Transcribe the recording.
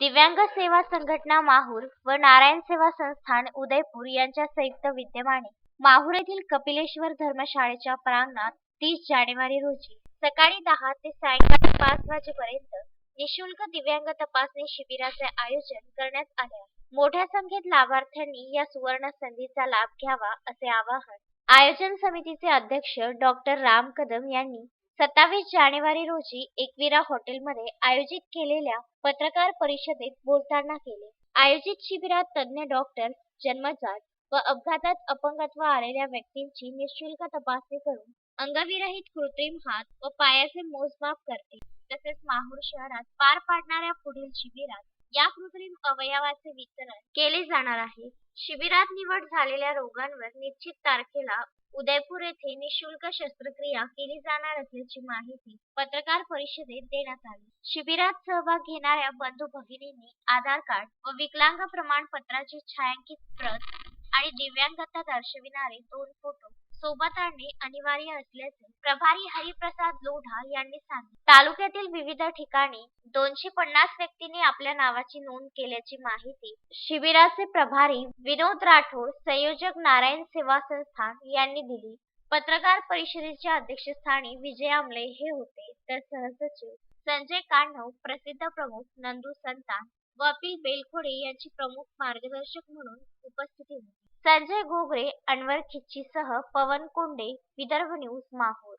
दिव्यांग सेवा संघटना माहूर व नारायण सेवा संस्थान उदयपूर यांच्या संयुक्त विद्यमाने माहूर येथील कपिलेश्वर धर्मशाळेच्या प्रांगणात तीस जानेवारी रोजी सकाळी दहा ते सायंकाळी पाच वाजेपर्यंत निशुल्क दिव्यांग तपासणी शिबिराचे आयोजन करण्यात आले. आहे मोठ्या संख्येत लाभार्थ्यांनी या सुवर्ण संधीचा लाभ घ्यावा असे आवाहन आयोजन समितीचे अध्यक्ष डॉक्टर राम कदम यांनी सत्तावीस जानेवारी रोजी एकविरा हॉटेलमध्ये आयोजित केलेल्या पत्रकार परिषदेत बोलताना केले. आयोजित शिबिरात तज्ज्ञ डॉक्टर जन्मजात व अपघातात अपंगत्व आलेल्या व्यक्तींची निशुल्क तपासणी करून अंगविरहित कृत्रिम हात व पायाचे मोजमाप करते. तसेच माहूर शहरात पार पाडणाऱ्या पुढील शिबिरात या कृत्रिम अवयवाचे वितरण केले जाणार आहे. शिबिरात निवड झालेल्या रोगांवर निश्चित तारखेला उदयपूर येथे निशुल्क शस्त्रक्रिया केली जाणार असल्याची माहिती पत्रकार परिषदेत देण्यात आली. शिबिरात सहभाग घेणाऱ्या बंधू भगिनींनी आधार कार्ड व विकलांग प्रमाणपत्राची छायांकित प्रत आणि दिव्यांगता दर्शविणारे दोन फोटो सोबत आणणे अनिवार्य असल्याचे प्रभारी हरिप्रसाद लोढा यांनी सांगितले. तालुक्यातील विविध ठिकाणी दोनशे पन्नास व्यक्तींनी आपल्या नावाची नोंद केल्याची माहिती शिबिराचे प्रभारी विनोद राठोड संयोजक नारायण सेवा संस्थान यांनी दिली. पत्रकार परिषदेच्या अध्यक्षस्थानी विजय आमले हे होते. तर सहसचिव संजय कान्हव प्रसिद्ध प्रमुख नंदू संतान व अपिल बेलखोडे यांची प्रमुख मार्गदर्शक म्हणून उपस्थिती होती. संजय घोगरे अनवर खिच्चीसह पवन कोंडे विदर्भ न्यूज माहूर.